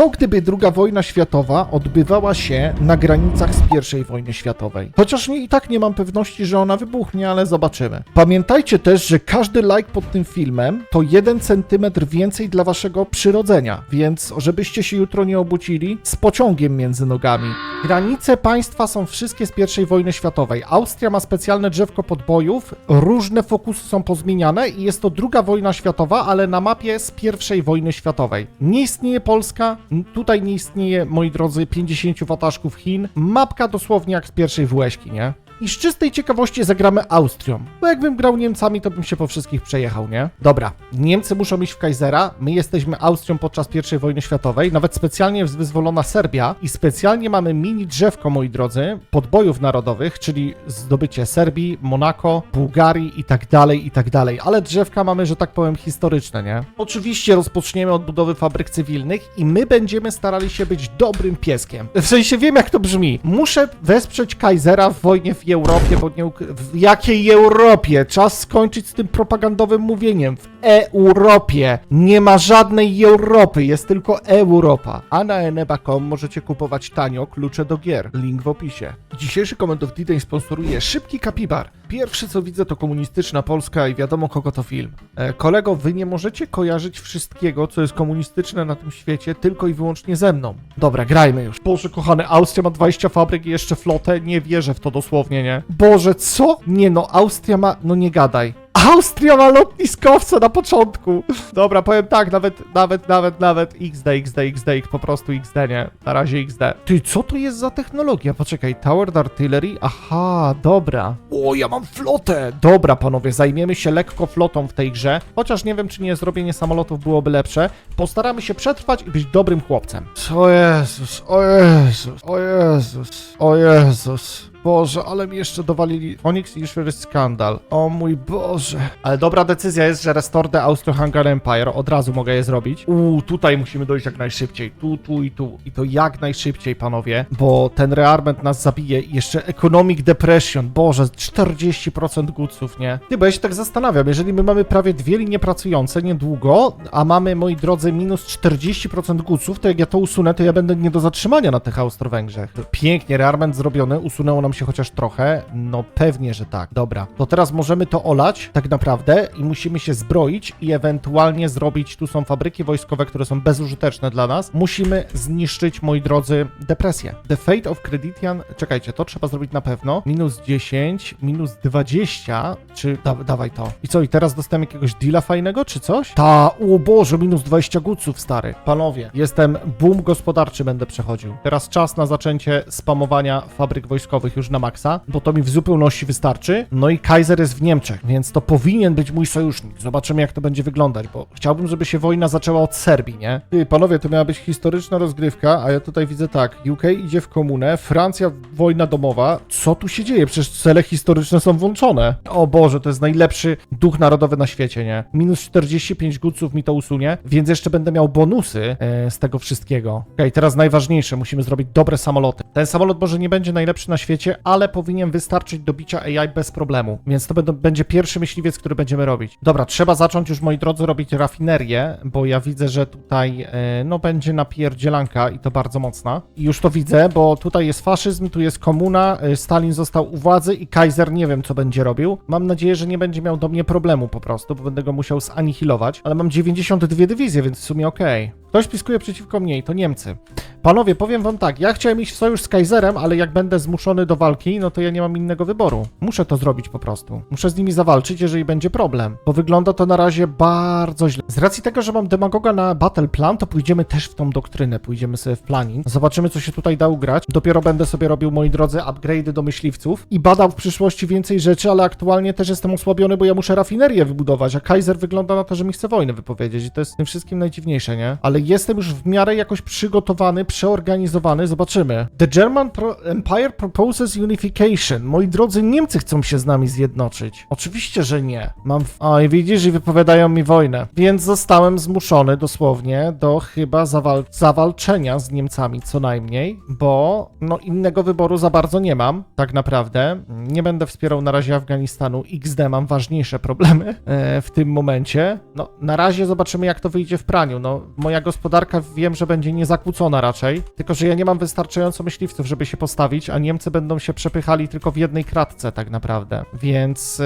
Co gdyby II wojna światowa odbywała się na granicach z I wojny światowej? Chociaż nie, i tak nie mam pewności, że ona wybuchnie, ale zobaczymy. Pamiętajcie też, że każdy like pod tym filmem to jeden centymetr więcej dla waszego przyrodzenia, więc żebyście się jutro nie obudzili z pociągiem między nogami. Granice państwa są wszystkie z I wojny światowej. Austria ma specjalne drzewko podbojów, różne fokusy są pozmieniane i jest to druga wojna światowa, ale na mapie z I wojny światowej. Nie istnieje Polska, tutaj nie istnieje, moi drodzy, 50 wataszków Chin. Mapka dosłownie jak z pierwszej WŚ-ki, nie? I z czystej ciekawości zagramy Austrią. Bo jakbym grał Niemcami, to bym się po wszystkich przejechał, nie? Dobra, Niemcy muszą iść w Kaisera, my jesteśmy Austrią podczas I wojny światowej, nawet specjalnie jest wyzwolona Serbia i specjalnie mamy mini drzewko, moi drodzy, podbojów narodowych, czyli zdobycie Serbii, Monako, Bułgarii i tak dalej, i tak dalej. Ale drzewka mamy, że tak powiem, historyczne, nie? Oczywiście rozpoczniemy od budowy fabryk cywilnych i my będziemy starali się być dobrym pieskiem. W sensie wiem, jak to brzmi. Muszę wesprzeć Kaisera w wojnie w Europie, bo nie w jakiej Europie? Czas skończyć z tym propagandowym mówieniem. W Europie. Nie ma żadnej Europy, jest tylko Europa. A na eneba.com możecie kupować tanio klucze do gier. Link w opisie. Dzisiejszy Comment of sponsoruje Szybki Kapibar. Pierwszy co widzę to komunistyczna Polska i wiadomo kogo to film. E, kolego, wy nie możecie kojarzyć wszystkiego, co jest komunistyczne na tym świecie, tylko i wyłącznie ze mną. Dobra, grajmy już. Boże kochany, Austria ma 20 fabryk i jeszcze flotę, nie wierzę w to dosłownie, nie? Boże, co? Nie no, Austria ma... no nie gadaj. Austria ma lotniskowce na początku. Dobra, powiem tak, nawet, nawet, nawet, nawet XD, XD, XD, po prostu XD, nie? Na razie XD. Ty, co to jest za technologia? Poczekaj, Towered Artillery? Aha, dobra. O, ja mam flotę! Dobra, panowie, zajmiemy się lekko flotą w tej grze, chociaż nie wiem, czy nie zrobienie samolotów byłoby lepsze. Postaramy się przetrwać i być dobrym chłopcem. O Jezus, o Jezus, o Jezus, o Jezus. Boże, ale mi jeszcze dowalili Onyx i już jest skandal. O mój Boże. Ale dobra decyzja jest, że Restore the Austro-Hungarian Empire. Od razu mogę je zrobić. Uuu, tutaj musimy dojść jak najszybciej. Tu, tu i tu. I to jak najszybciej, panowie. Bo ten rearment nas zabije. I jeszcze Economic Depression. Boże, 40% goodsów, nie? Ty, bo ja się tak zastanawiam. Jeżeli my mamy prawie dwie linie pracujące niedługo, a mamy, moi drodzy, minus 40% goodsów, to jak ja to usunę, to ja będę nie do zatrzymania na tych Austro-Węgrzech. Pięknie, rearment zrobiony. Usunęło nam się chociaż trochę? No pewnie, że tak. Dobra. To teraz możemy to olać tak naprawdę i musimy się zbroić i ewentualnie zrobić, tu są fabryki wojskowe, które są bezużyteczne dla nas. Musimy zniszczyć, moi drodzy, depresję. The Fate of Creditian, czekajcie, to trzeba zrobić na pewno. Minus 10, minus 20, czy da, dawaj to. I co, i teraz dostałem jakiegoś deala fajnego, czy coś? Ta, o Boże, minus 20 guców, stary. Panowie, jestem boom gospodarczy będę przechodził. Teraz czas na zaczęcie spamowania fabryk wojskowych na maksa, bo to mi w zupełności wystarczy. No i Kaiser jest w Niemczech, więc to powinien być mój sojusznik. Zobaczymy, jak to będzie wyglądać, bo chciałbym, żeby się wojna zaczęła od Serbii, nie? Ty, panowie, to miała być historyczna rozgrywka, a ja tutaj widzę tak, UK idzie w komunę, Francja wojna domowa. Co tu się dzieje? Przecież cele historyczne są włączone. O Boże, to jest najlepszy duch narodowy na świecie, nie? Minus 45 guców mi to usunie, więc jeszcze będę miał bonusy e, z tego wszystkiego. Okej, teraz najważniejsze, musimy zrobić dobre samoloty. Ten samolot może nie będzie najlepszy na świecie, ale powinien wystarczyć do bicia AI bez problemu. Więc to będzie pierwszy myśliwiec, który będziemy robić. Dobra, trzeba zacząć już, moi drodzy, robić rafinerię, bo ja widzę, że tutaj, e, no, będzie napierdzielanka i to bardzo mocna. I już to widzę, bo tutaj jest faszyzm, tu jest komuna, e, Stalin został u władzy i Kaiser nie wiem, co będzie robił. Mam nadzieję, że nie będzie miał do mnie problemu po prostu, bo będę go musiał zanihilować. Ale mam 92 dywizje, więc w sumie okej. Ktoś piskuje przeciwko mnie i to Niemcy. Panowie, powiem wam tak, ja chciałem iść w sojusz z Kaiserem, ale jak będę zmuszony do walki, no to ja nie mam innego wyboru. Muszę to zrobić po prostu. Muszę z nimi zawalczyć, jeżeli będzie problem, bo wygląda to na razie bardzo źle. Z racji tego, że mam demagoga na battle plan, to pójdziemy też w tą doktrynę, pójdziemy sobie w planning. Zobaczymy, co się tutaj da ugrać. Dopiero będę sobie robił, moi drodzy, upgrade'y do myśliwców i badał w przyszłości więcej rzeczy, ale aktualnie też jestem osłabiony, bo ja muszę rafinerię wybudować, a Kaiser wygląda na to, że mi chce wojnę wypowiedzieć i to jest tym wszystkim najdziwniejsze, nie? Ale jestem już w miarę jakoś przygotowany, przeorganizowany, zobaczymy. The German pro Empire proposes Unification. Moi drodzy, Niemcy chcą się z nami zjednoczyć. Oczywiście, że nie. Mam. W... O, i widzisz, i wypowiadają mi wojnę. Więc zostałem zmuszony dosłownie do chyba zawal... zawalczenia z Niemcami co najmniej, bo no innego wyboru za bardzo nie mam, tak naprawdę. Nie będę wspierał na razie Afganistanu. XD mam ważniejsze problemy e, w tym momencie. No, na razie zobaczymy, jak to wyjdzie w praniu. No, moja gospodarka wiem, że będzie niezakłócona raczej, tylko że ja nie mam wystarczająco myśliwców, żeby się postawić, a Niemcy będą się przepychali tylko w jednej kratce tak naprawdę. Więc e,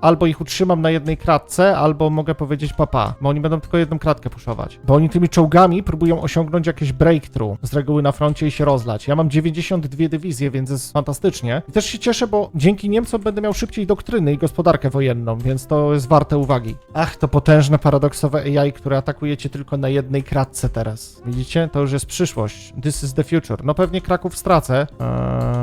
albo ich utrzymam na jednej kratce, albo mogę powiedzieć papa, bo oni będą tylko jedną kratkę puszować. Bo oni tymi czołgami próbują osiągnąć jakieś breakthrough z reguły na froncie i się rozlać. Ja mam 92 dywizje, więc jest fantastycznie. I też się cieszę, bo dzięki Niemcom będę miał szybciej doktryny i gospodarkę wojenną, więc to jest warte uwagi. Ach, to potężne, paradoksowe AI, które atakujecie tylko na jednej kratce teraz. Widzicie? To już jest przyszłość. This is the future. No pewnie Kraków stracę. Eee,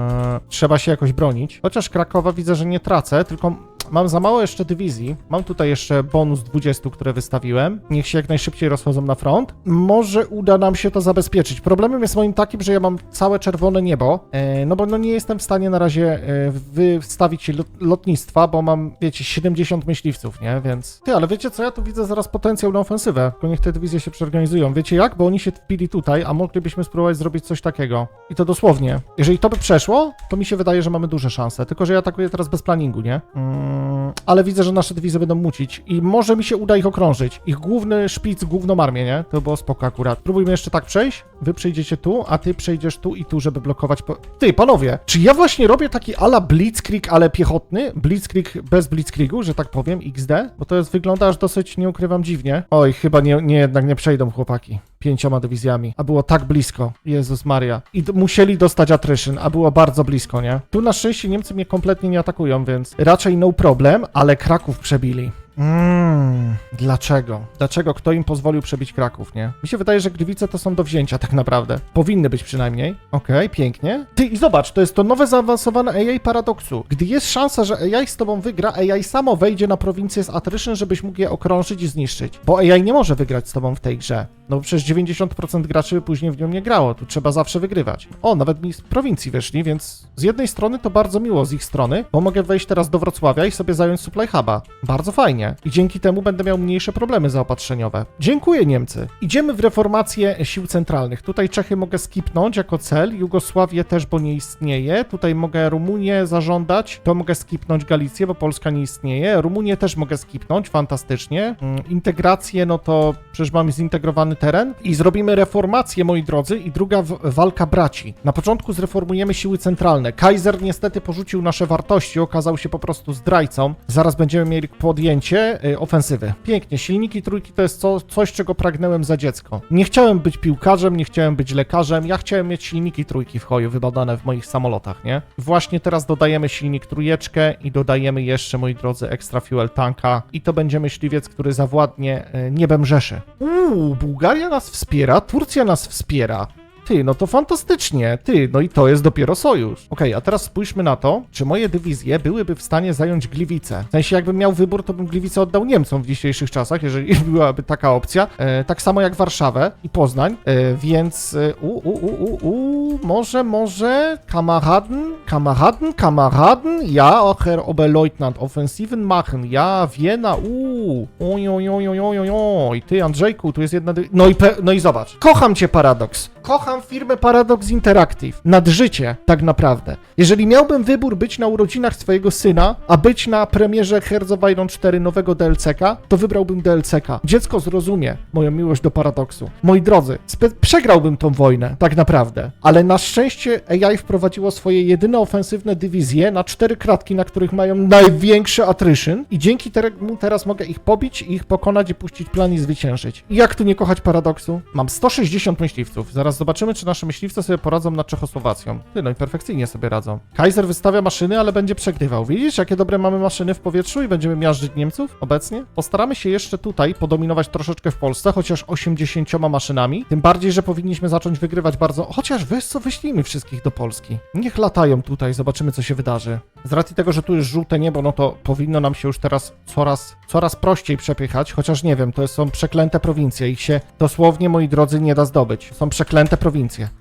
trzeba się jakoś bronić. Chociaż Krakowa widzę, że nie tracę, tylko mam za mało jeszcze dywizji. Mam tutaj jeszcze bonus 20, które wystawiłem. Niech się jak najszybciej rozchodzą na front. Może uda nam się to zabezpieczyć. Problemem jest moim takim, że ja mam całe czerwone niebo, e, no bo no nie jestem w stanie na razie e, wystawić lot, lotnictwa, bo mam, wiecie, 70 myśliwców, nie? Więc... Ty, ale wiecie co? Ja tu widzę zaraz potencjał na ofensywę. Tylko niech te dywizje się przeorganizują. Wiecie jak? Bo oni się wpili tutaj, a moglibyśmy spróbować zrobić coś takiego. I to dosłownie. Jeżeli to by przeszło, to mi się wydaje, że mamy duże szanse. Tylko, że ja atakuję teraz bez planingu, nie? Mm, ale widzę, że nasze dywizje będą mucić i może mi się uda ich okrążyć. Ich główny szpic, główną armię, nie? To było spoko akurat. Próbujmy jeszcze tak przejść. Wy przejdziecie tu, a ty przejdziesz tu i tu, żeby blokować... Po... Ty, panowie, czy ja właśnie robię taki ala blitzkrieg, ale piechotny? Blitzkrieg bez blitzkriegu, że tak powiem, XD? Bo to jest, wygląda aż dosyć, nie ukrywam, dziwnie. Oj, chyba nie, nie jednak nie przejdą chłopaki. Pięcioma dywizjami. A było tak blisko. Jezus Maria. I musieli dostać attrition, a było bardzo blisko, nie? Tu na szczęście Niemcy mnie kompletnie nie atakują, więc raczej no problem, ale Kraków przebili. Mmm, dlaczego? Dlaczego? Kto im pozwolił przebić Kraków, nie? Mi się wydaje, że Gliwice to są do wzięcia tak naprawdę. Powinny być przynajmniej. Okej, pięknie. Ty, i zobacz, to jest to nowe zaawansowane AI paradoksu. Gdy jest szansa, że AI z tobą wygra, AI samo wejdzie na prowincję z attrition, żebyś mógł je okrążyć i zniszczyć. Bo AI nie może wygrać z tobą w tej grze. No bo przecież 90% graczy później w nią nie grało, tu trzeba zawsze wygrywać. O, nawet mi z prowincji wyszli, więc z jednej strony to bardzo miło z ich strony, bo mogę wejść teraz do Wrocławia i sobie zająć supply huba. Bardzo fajnie. I dzięki temu będę miał mniejsze problemy zaopatrzeniowe. Dziękuję Niemcy. Idziemy w reformację sił centralnych. Tutaj Czechy mogę skipnąć jako cel, Jugosławię też, bo nie istnieje. Tutaj mogę Rumunię zażądać, to mogę skipnąć Galicję, bo Polska nie istnieje. Rumunię też mogę skipnąć, fantastycznie. Mm, Integrację, no to przecież mamy zintegrowany teren i zrobimy reformację, moi drodzy, i druga walka braci. Na początku zreformujemy siły centralne. Kaiser niestety porzucił nasze wartości, okazał się po prostu zdrajcą. Zaraz będziemy mieli podjęcie y, ofensywy. Pięknie, silniki trójki to jest co, coś, czego pragnęłem za dziecko. Nie chciałem być piłkarzem, nie chciałem być lekarzem, ja chciałem mieć silniki trójki w hoju wybadane w moich samolotach, nie? Właśnie teraz dodajemy silnik trójeczkę i dodajemy jeszcze, moi drodzy, extra fuel tanka i to będzie myśliwiec, który zawładnie y, niebem Rzeszy. Uuu, Bułgaria nas wspiera, Turcja nas wspiera. Ty, no to fantastycznie, ty, no i to jest dopiero sojusz. Okej, a teraz spójrzmy na to, czy moje dywizje byłyby w stanie zająć Gliwice. W sensie, jakbym miał wybór, to bym Gliwice oddał Niemcom w dzisiejszych czasach, jeżeli byłaby taka opcja. E, tak samo jak Warszawę i Poznań, e, więc e, u, u, u, u, u, może, może, Kameraden, Kameraden, Kameraden, ja, Herr Oberleutnant, Offensiven machen, ja, Wiena, uuu, oj, oj, oj, oj, oj, oj, ty, Andrzejku, tu jest jedna, no i, no i zobacz, kocham cię, Paradox, kocham firmę Paradox Interactive, nad życie, tak naprawdę. Jeżeli miałbym wybór być na urodzinach swojego syna, a być na premierze Hearts of Iron 4 nowego DLC-ka, to wybrałbym DLC-ka. Dziecko zrozumie moją miłość do Paradoksu. Moi drodzy, przegrałbym tą wojnę, tak naprawdę, ale na szczęście AI wprowadziło swoje jedyne ofensywne dywizje na cztery kratki, na których mają największy attrition i dzięki temu teraz mogę ich pobić, ich pokonać i puścić plan i zwyciężyć. I jak tu nie kochać Paradoksu? Mam 160 myśliwców. Zaraz zobaczymy, czy nasze myśliwce sobie poradzą nad Czechosłowacją. Ty, no i perfekcyjnie sobie radzą. Kaiser wystawia maszyny, ale będzie przegrywał. Widzisz, jakie dobre mamy maszyny w powietrzu i będziemy miażdżyć Niemców obecnie? Postaramy się jeszcze tutaj podominować troszeczkę w Polsce, chociaż 80 maszynami. Tym bardziej, że powinniśmy zacząć wygrywać bardzo... Chociaż wy co, wyślijmy wszystkich do Polski. Niech latają tutaj, zobaczymy, co się wydarzy. Z racji tego, że tu jest żółte niebo, no to powinno nam się już teraz coraz, coraz prościej przepychać, chociaż nie wiem, to są przeklęte prowincje, ich się dosłownie, moi drodzy, nie da zdobyć. Są przeklęte prowincje.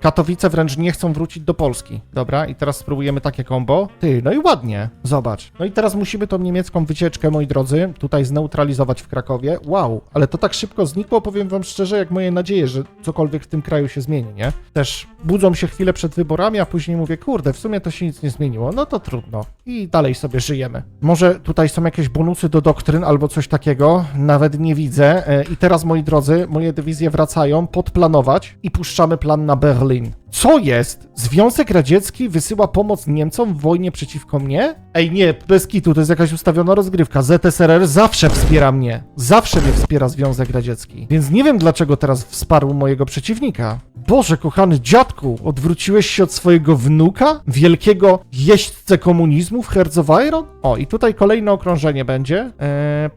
Katowice wręcz nie chcą wrócić do Polski. Dobra, i teraz spróbujemy takie combo. Ty, no i ładnie, zobacz. No i teraz musimy tą niemiecką wycieczkę, moi drodzy, tutaj zneutralizować w Krakowie. Wow, ale to tak szybko znikło, powiem wam szczerze, jak moje nadzieje, że cokolwiek w tym kraju się zmieni, nie? Też budzą się chwilę przed wyborami, a później mówię, kurde, w sumie to się nic nie zmieniło. No to trudno. I dalej sobie żyjemy. Może tutaj są jakieś bonusy do doktryn albo coś takiego, nawet nie widzę. E, I teraz, moi drodzy, moje dywizje wracają podplanować i puszczamy plan na Berlin. Co jest? Związek Radziecki wysyła pomoc Niemcom w wojnie przeciwko mnie? Ej, nie, bez kitu, to jest jakaś ustawiona rozgrywka. ZSRR zawsze wspiera mnie. Zawsze mnie wspiera Związek Radziecki. Więc nie wiem, dlaczego teraz wsparł mojego przeciwnika. Boże, kochany dziadku, odwróciłeś się od swojego wnuka? Wielkiego jeźdźcę komunizmu w Herzowajron? O, i tutaj kolejne okrążenie będzie. Eee,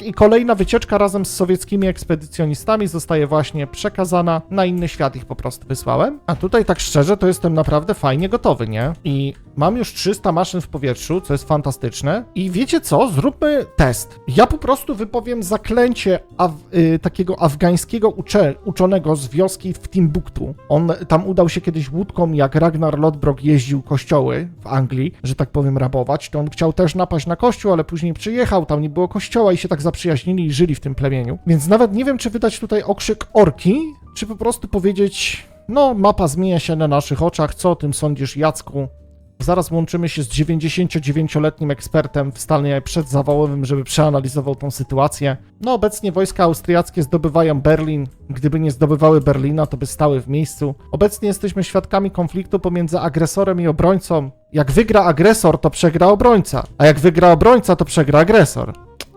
i kolejna wycieczka razem z sowieckimi ekspedycjonistami zostaje właśnie przekazana na inny świat. Ich po prostu wysłałem. A tutaj tak szczerze, to jestem naprawdę fajnie gotowy, nie? I mam już 300 maszyn w powietrzu, co jest fantastyczne. I wiecie co? Zróbmy test. Ja po prostu wypowiem zaklęcie af y, takiego afgańskiego uczonego z wioski w Timbuktu. On tam udał się kiedyś łódką, jak Ragnar Lodbrok jeździł kościoły w Anglii, że tak powiem, rabować. To on chciał też napaść na kościół, ale później przyjechał, tam nie było kościoła i się tak zaprzyjaźnili i żyli w tym plemieniu. Więc nawet nie wiem, czy wydać tutaj okrzyk orki, czy po prostu powiedzieć, no, mapa zmienia się na naszych oczach, co o tym sądzisz, Jacku? Zaraz łączymy się z 99-letnim ekspertem w stanie przedzawałowym, żeby przeanalizował tą sytuację. No, obecnie wojska austriackie zdobywają Berlin. Gdyby nie zdobywały Berlina, to by stały w miejscu. Obecnie jesteśmy świadkami konfliktu pomiędzy agresorem i obrońcą. Jak wygra agresor, to przegra obrońca, a jak wygra obrońca, to przegra agresor.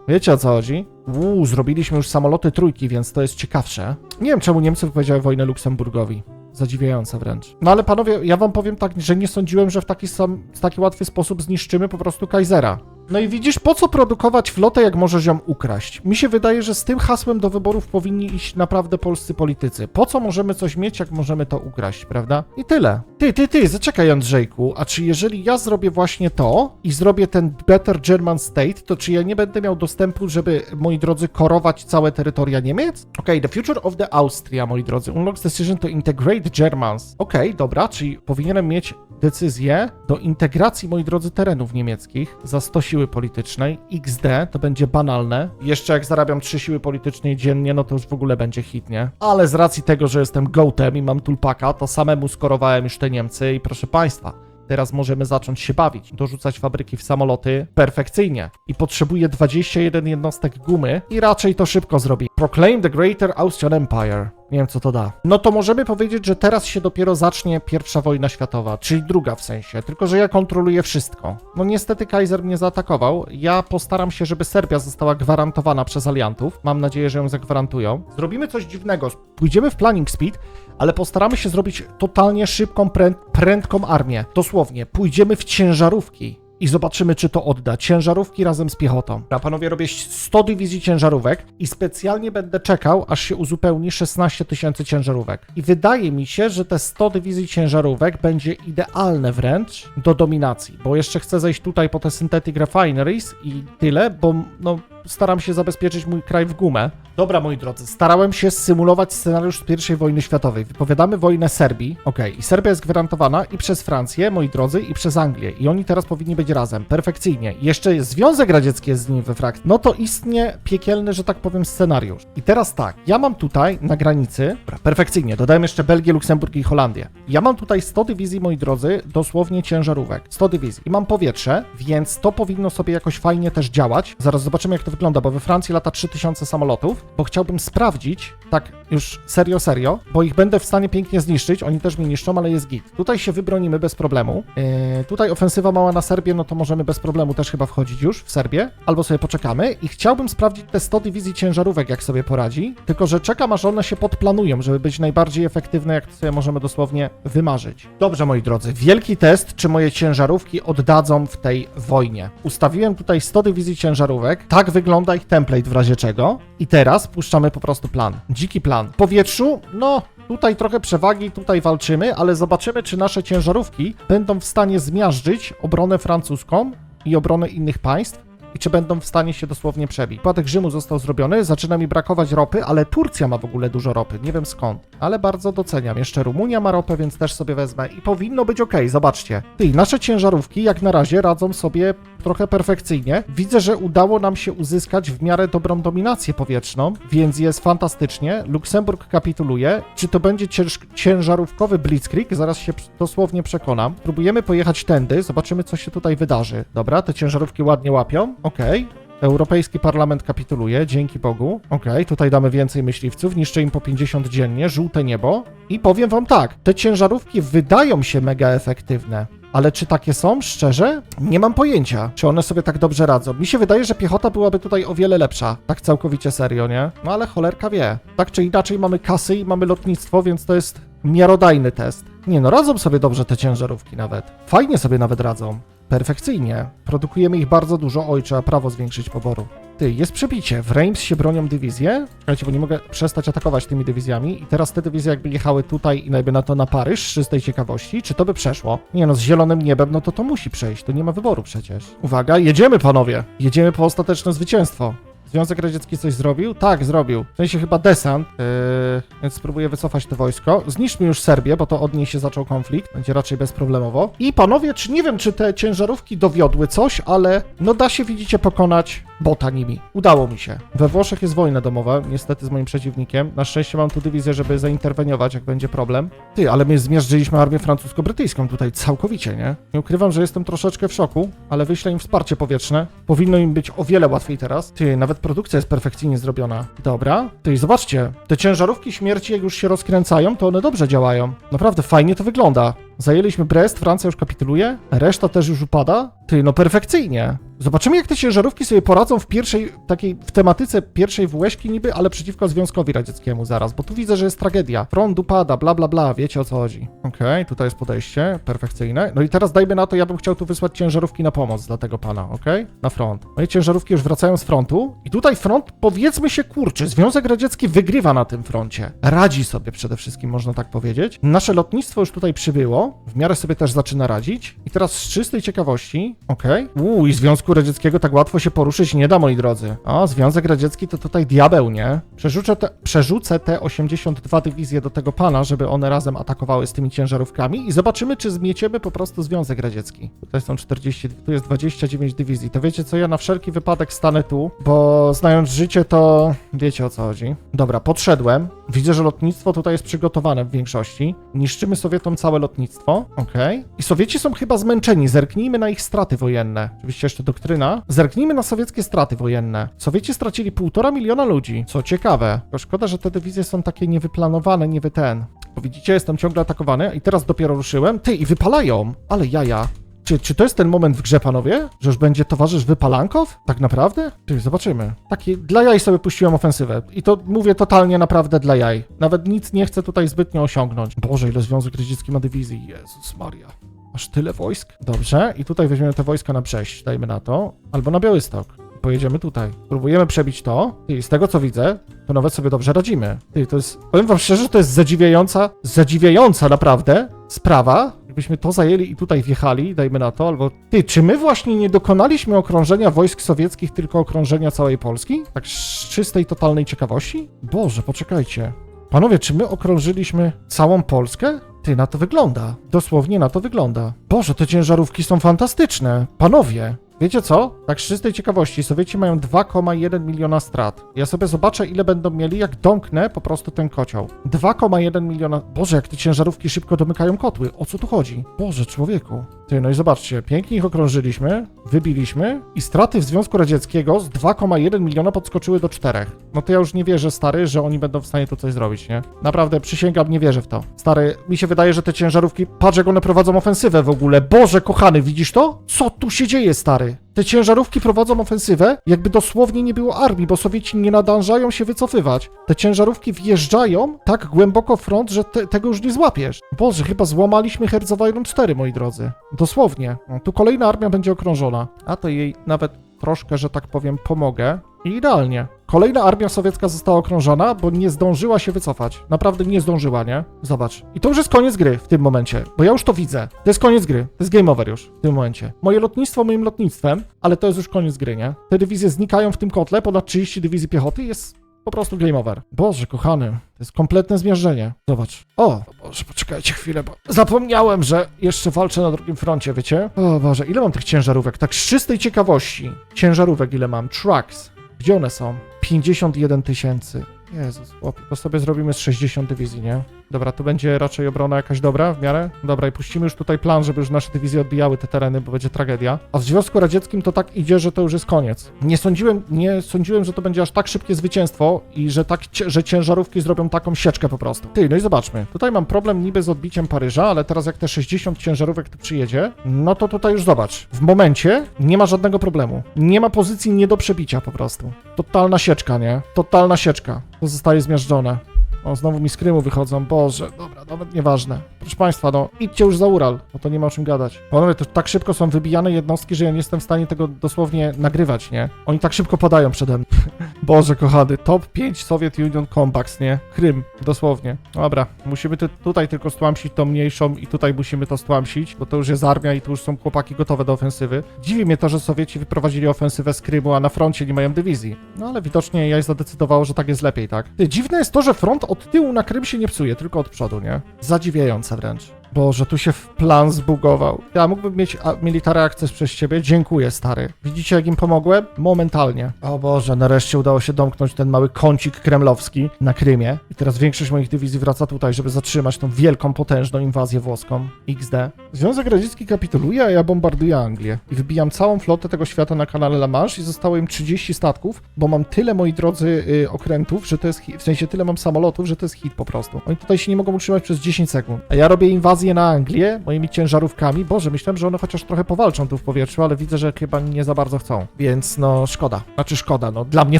Wiecie o co chodzi? Uuu, zrobiliśmy już samoloty trójki, więc to jest ciekawsze. Nie wiem, czemu Niemcy wypowiedziały wojnę Luksemburgowi. Zadziwiające wręcz. No ale panowie, ja wam powiem tak, że nie sądziłem, że w taki, sam, w taki łatwy sposób zniszczymy po prostu Kaisera. No i widzisz, po co produkować flotę, jak możesz ją ukraść? Mi się wydaje, że z tym hasłem do wyborów powinni iść naprawdę polscy politycy. Po co możemy coś mieć, jak możemy to ukraść, prawda? I tyle. Ty, ty, ty, zaczekaj Andrzejku, a czy jeżeli ja zrobię właśnie to i zrobię ten Better German State, to czy ja nie będę miał dostępu, żeby, moi drodzy, korować całe terytoria Niemiec? Okej, the future of the Austria, moi drodzy, unlocks decision to integrate Germans. Okej, dobra, czyli powinienem mieć decyzję do integracji, moi drodzy, terenów niemieckich za 100 siły politycznej. XD to będzie banalne. Jeszcze jak zarabiam 3 siły politycznej dziennie, no to już w ogóle będzie hit, nie? Ale z racji tego, że jestem gołtem i mam tulpaka, to samemu skorowałem już te Niemcy i proszę państwa, Teraz możemy zacząć się bawić, dorzucać fabryki w samoloty perfekcyjnie. I potrzebuję 21 jednostek gumy i raczej to szybko zrobi. Proclaim the Greater Austrian Empire. Nie wiem, co to da. No to możemy powiedzieć, że teraz się dopiero zacznie pierwsza wojna światowa, czyli druga w sensie, tylko że ja kontroluję wszystko. No niestety Kaiser mnie zaatakował. Ja postaram się, żeby Serbia została gwarantowana przez aliantów. Mam nadzieję, że ją zagwarantują. Zrobimy coś dziwnego. Pójdziemy w planning speed, ale postaramy się zrobić totalnie szybką, pręd prędką armię. Dosłownie, pójdziemy w ciężarówki i zobaczymy, czy to odda. Ciężarówki razem z piechotą. Ja panowie robię 100 dywizji ciężarówek i specjalnie będę czekał, aż się uzupełni 16 tysięcy ciężarówek. I wydaje mi się, że te 100 dywizji ciężarówek będzie idealne wręcz do dominacji, bo jeszcze chcę zejść tutaj po te synthetic refineries i tyle, bo no staram się zabezpieczyć mój kraj w gumę. Dobra, moi drodzy, starałem się symulować scenariusz z I wojny światowej. Wypowiadamy wojnę Serbii, okej, i Serbia jest gwarantowana i przez Francję, moi drodzy, i przez Anglię. I oni teraz powinni być razem, perfekcyjnie. Jeszcze Związek Radziecki jest z nimi we frakcji. No to istnie piekielny, że tak powiem, scenariusz. I teraz tak, ja mam tutaj na granicy, dobra, perfekcyjnie, dodałem jeszcze Belgię, Luksemburg i Holandię. Ja mam tutaj 100 dywizji, moi drodzy, dosłownie ciężarówek. 100 dywizji. I mam powietrze, więc to powinno sobie jakoś fajnie też działać. Zaraz zobaczymy, jak to wygląda, bo we Francji lata 3000 samolotów, bo chciałbym sprawdzić, tak już serio, serio, bo ich będę w stanie pięknie zniszczyć, oni też mnie niszczą, ale jest git. Tutaj się wybronimy bez problemu. Yy, tutaj ofensywa mała na Serbię, no to możemy bez problemu też chyba wchodzić już w Serbię, albo sobie poczekamy i chciałbym sprawdzić te 100 dywizji ciężarówek, jak sobie poradzi, tylko że czekam, aż one się podplanują, żeby być najbardziej efektywne, jak sobie możemy dosłownie wymarzyć. Dobrze, moi drodzy, wielki test, czy moje ciężarówki oddadzą w tej wojnie. Ustawiłem tutaj 100 dywizji ciężarówek, tak wygląda ich template w razie czego i teraz puszczamy po prostu plan. Dziki plan. Powietrzu, no Tutaj trochę przewagi, tutaj walczymy, ale zobaczymy, czy nasze ciężarówki będą w stanie zmiażdżyć obronę francuską i obronę innych państw i czy będą w stanie się dosłownie przebić. Wypadek Rzymu został zrobiony, zaczyna mi brakować ropy, ale Turcja ma w ogóle dużo ropy, nie wiem skąd, ale bardzo doceniam. Jeszcze Rumunia ma ropę, więc też sobie wezmę i powinno być ok, zobaczcie. Ty, nasze ciężarówki jak na razie radzą sobie trochę perfekcyjnie. Widzę, że udało nam się uzyskać w miarę dobrą dominację powietrzną, więc jest fantastycznie. Luksemburg kapituluje. Czy to będzie cięż- ciężarówkowy blitzkrieg? Zaraz się dosłownie przekonam. Próbujemy pojechać tędy, zobaczymy co się tutaj wydarzy. Dobra, te ciężarówki ładnie łapią. Okej. Europejski Parlament kapituluje, dzięki Bogu. Okej, tutaj damy więcej myśliwców, niszczę im po 50 dziennie, żółte niebo. I powiem wam tak, te ciężarówki wydają się mega efektywne. Ale czy takie są, szczerze? Nie mam pojęcia, czy one sobie tak dobrze radzą. Mi się wydaje, że piechota byłaby tutaj o wiele lepsza. Tak całkowicie serio, nie? No ale cholerka wie. Tak czy inaczej mamy kasy i mamy lotnictwo, więc to jest miarodajny test. Nie no, radzą sobie dobrze te ciężarówki nawet. Fajnie sobie nawet radzą. Perfekcyjnie. Produkujemy ich bardzo dużo. Oj, trzeba prawo zwiększyć poboru. Ty, jest przebicie. W Reims się bronią dywizje. Czekajcie, bo nie mogę przestać atakować tymi dywizjami. I teraz te dywizje jakby jechały tutaj i jakby na to na Paryż, z tej ciekawości, czy to by przeszło? Nie no, z zielonym niebem, no to to musi przejść. To nie ma wyboru przecież. Uwaga, jedziemy panowie. Jedziemy po ostateczne zwycięstwo. Związek Radziecki coś zrobił? Tak, zrobił. W sensie chyba desant, yy, więc spróbuję wycofać to wojsko. Zniszczmy już Serbię, bo to od niej się zaczął konflikt. Będzie raczej bezproblemowo. I panowie, czy nie wiem, czy te ciężarówki dowiodły coś, ale no da się, widzicie, pokonać bota nimi. Udało mi się. We Włoszech jest wojna domowa, niestety z moim przeciwnikiem. Na szczęście mam tu dywizję, żeby zainterweniować, jak będzie problem. Ty, ale my zmierzyliśmy armię francusko-brytyjską tutaj całkowicie, nie? Nie ukrywam, że jestem troszeczkę w szoku, ale wyślę im wsparcie powietrzne. Powinno im być o wiele łatwiej teraz. Ty, nawet produkcja jest perfekcyjnie zrobiona. Dobra. Ty, zobaczcie, te ciężarówki śmierci, jak już się rozkręcają, to one dobrze działają. Naprawdę fajnie to wygląda. Zajęliśmy Brest, Francja już kapituluje, reszta też już upada. Ty, no perfekcyjnie. Zobaczymy, jak te ciężarówki sobie poradzą w pierwszej, takiej, w tematyce pierwszej WŚ-ki niby, ale przeciwko Związkowi Radzieckiemu zaraz, bo tu widzę, że jest tragedia. Front upada, bla, bla, bla, wiecie o co chodzi. Okej, tutaj jest podejście, perfekcyjne. No i teraz dajmy na to, ja bym chciał tu wysłać ciężarówki na pomoc dla tego pana, okej? Na front. No i ciężarówki już wracają z frontu i tutaj front, powiedzmy się, kurczy, Związek Radziecki wygrywa na tym froncie. Radzi sobie przede wszystkim, można tak powiedzieć. Nasze lotnictwo już tutaj przybyło, w miarę sobie też zaczyna radzić. I teraz z czystej ciekawości, okej. Uuu, i Związku Radzieckiego tak łatwo się poruszyć nie da, moi drodzy. O, Związek Radziecki to tutaj diabeł, nie? Przerzucę te, przerzucę te 82 dywizje do tego pana, żeby one razem atakowały z tymi ciężarówkami i zobaczymy, czy zmieciemy po prostu Związek Radziecki. Tutaj są 40, tu jest 29 dywizji. To wiecie co, ja na wszelki wypadek stanę tu, bo znając życie, to wiecie o co chodzi. Dobra, podszedłem. Widzę, że lotnictwo tutaj jest przygotowane w większości. Niszczymy Sowietom całe lotnictwo. Okej. I Sowieci są chyba zmęczeni. Zerknijmy na ich straty wojenne. Oczywiście jeszcze doktryna. Zerknijmy na sowieckie straty wojenne. Sowieci stracili półtora miliona ludzi. Co ciekawe. Tylko szkoda, że te dywizje są takie niewyplanowane, nie wy ten. Bo widzicie, jestem ciągle atakowany i teraz dopiero ruszyłem. Ty, i wypalają. Ale jaja. Czy, czy to jest ten moment w grze, panowie? Że już będzie towarzysz wypalankow? Tak naprawdę? Ty, zobaczymy. Taki, dla jaj sobie puściłem ofensywę. I to mówię totalnie naprawdę dla jaj. Nawet nic nie chcę tutaj zbytnio osiągnąć. Boże, ile Związek Radziecki ma dywizji. Jezus Maria. Aż tyle wojsk? Dobrze, i tutaj weźmiemy te wojska na Brześć, dajmy na to. Albo na Białystok. Pojedziemy tutaj. Próbujemy przebić to. I z tego co widzę, to nawet sobie dobrze radzimy. Ty, to jest, powiem wam szczerze, to jest zadziwiająca, zadziwiająca naprawdę sprawa. Jakbyśmy to zajęli i tutaj wjechali, dajmy na to, albo... Ty, czy my właśnie nie dokonaliśmy okrążenia wojsk sowieckich, tylko okrążenia całej Polski? Tak z czystej, totalnej ciekawości? Boże, poczekajcie. Panowie, czy my okrążyliśmy całą Polskę? Ty, na to wygląda. Dosłownie na to wygląda. Boże, te ciężarówki są fantastyczne. Panowie, wiecie co? Tak z czystej ciekawości, Sowieci mają 2,1 miliona strat. Ja sobie zobaczę, ile będą mieli, jak domknę po prostu ten kocioł. 2,1 miliona... Boże, jak te ciężarówki szybko domykają kotły. O co tu chodzi? Boże, człowieku. Ty, no i zobaczcie, pięknie ich okrążyliśmy, wybiliśmy i straty w Związku Radzieckiego z 2,1 miliona podskoczyły do 4. No to ja już nie wierzę, stary, że oni będą w stanie tu coś zrobić, nie? Naprawdę, przysięgam, nie wierzę w to. Stary, mi się wydaje, że te ciężarówki, patrz jak one prowadzą ofensywę w ogóle. Boże, kochany, widzisz to? Co tu się dzieje, stary? Te ciężarówki prowadzą ofensywę, jakby dosłownie nie było armii, bo Sowieci nie nadążają się wycofywać. Te ciężarówki wjeżdżają tak głęboko w front, że te, tego już nie złapiesz. Boże, chyba złamaliśmy Herzowa 4, moi drodzy. Dosłownie. No, tu kolejna armia będzie okrążona. A to jej nawet troszkę, że tak powiem, pomogę. I idealnie. Kolejna armia sowiecka została okrążona, bo nie zdążyła się wycofać. Naprawdę nie zdążyła, nie? Zobacz. I to już jest koniec gry w tym momencie, bo ja już to widzę. To jest koniec gry. To jest game over już w tym momencie. Moje lotnictwo moim lotnictwem, ale to jest już koniec gry, nie? Te dywizje znikają w tym kotle, ponad 30 dywizji piechoty jest po prostu game over. Boże, kochany, to jest kompletne zmierzenie. Zobacz. O, Boże, poczekajcie chwilę, bo zapomniałem, że jeszcze walczę na drugim froncie, wiecie? O Boże, ile mam tych ciężarówek? Tak z czystej ciekawości. Ciężarówek ile mam? Trucks. Gdzie one są? 51 tysięcy. Jezus, chłopie, to sobie zrobimy z 60 dywizji, nie? Dobra, tu będzie raczej obrona jakaś dobra w miarę. Dobra, i puścimy już tutaj plan, żeby już nasze dywizje odbijały te tereny, bo będzie tragedia. A w Związku Radzieckim to tak idzie, że to już jest koniec. Nie sądziłem, nie sądziłem, że to będzie aż tak szybkie zwycięstwo i że tak, że ciężarówki zrobią taką sieczkę po prostu. Ty, no i zobaczmy. Tutaj mam problem niby z odbiciem Paryża, ale teraz jak te 60 ciężarówek tu przyjedzie, no to tutaj już zobacz. W momencie nie ma żadnego problemu. Nie ma pozycji nie do przebicia po prostu. Totalna sieczka, nie? Totalna sieczka. To zostaje zmiażdżone. O, znowu mi z Krymu wychodzą. Boże, dobra, nawet nieważne. Proszę Państwa, no idźcie już za Ural, bo to nie ma o czym gadać. Panowie, to tak szybko są wybijane jednostki, że ja nie jestem w stanie tego dosłownie nagrywać, nie? Oni tak szybko padają przede mną. Boże, kochany, top 5 Soviet Union Compacts, nie? Krym, dosłownie. Dobra, musimy tutaj tylko stłamsić tą mniejszą i tutaj musimy to stłamsić, bo to już jest armia i tu już są chłopaki gotowe do ofensywy. Dziwi mnie to, że Sowieci wyprowadzili ofensywę z Krymu, a na froncie nie mają dywizji. No ale widocznie jaj zadecydowało, że tak jest lepiej, tak? Dziwne jest to, że front od tyłu na Krym się nie psuje, tylko od przodu, nie? Zadziwiające wręcz. Boże, tu się plan zbugował. Ja mógłbym mieć military access przez ciebie. Dziękuję, stary. Widzicie, jak im pomogłem? Momentalnie. O Boże, nareszcie udało się domknąć ten mały kącik kremlowski na Krymie. I teraz większość moich dywizji wraca tutaj, żeby zatrzymać tą wielką, potężną inwazję włoską. XD. Związek Radziecki kapituluje, a ja bombarduję Anglię. I wybijam całą flotę tego świata na kanale La Manche i zostało im 30 statków, bo mam tyle, moi drodzy, y, okrętów, że to jest hit. W sensie tyle mam samolotów, że to jest hit po prostu. Oni tutaj się nie mogą utrzymać przez 10 sekund. A ja robię inwazję na Anglię moimi ciężarówkami. Boże, myślałem, że one chociaż trochę powalczą tu w powietrzu, ale widzę, że chyba nie za bardzo chcą. Więc no, szkoda. Znaczy szkoda, no dla mnie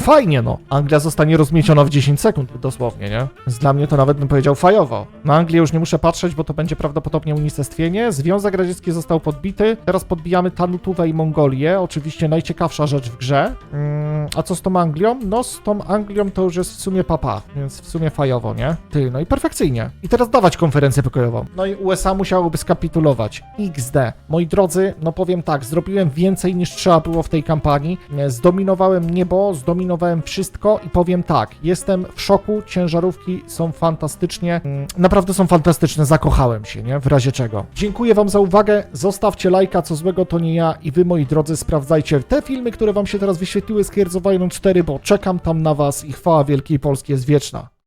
fajnie, no. Anglia zostanie rozmieciona w 10 sekund, dosłownie, nie? Więc dla mnie to nawet bym powiedział fajowo. Na Anglię już nie muszę patrzeć, bo to będzie prawdopodobnie unicestwienie. Związek Radziecki został podbity. Teraz podbijamy Tanutówę i Mongolię. Oczywiście najciekawsza rzecz w grze. Mm, a co z tą Anglią? No, z tą Anglią to już jest w sumie papa, więc w sumie fajowo, nie? Ty, no i perfekcyjnie. I teraz dawać konferencję pokojową. No i musiałoby skapitulować. XD. Moi drodzy, no powiem tak, zrobiłem więcej niż trzeba było w tej kampanii. E, Zdominowałem niebo, zdominowałem wszystko i powiem tak, jestem w szoku, ciężarówki są fantastycznie, mm, naprawdę są fantastyczne, zakochałem się, nie? W razie czego. Dziękuję wam za uwagę, zostawcie lajka, co złego to nie ja i wy, moi drodzy, sprawdzajcie te filmy, które wam się teraz wyświetliły z Iron 4, bo czekam tam na was i chwała Wielkiej Polski jest wieczna.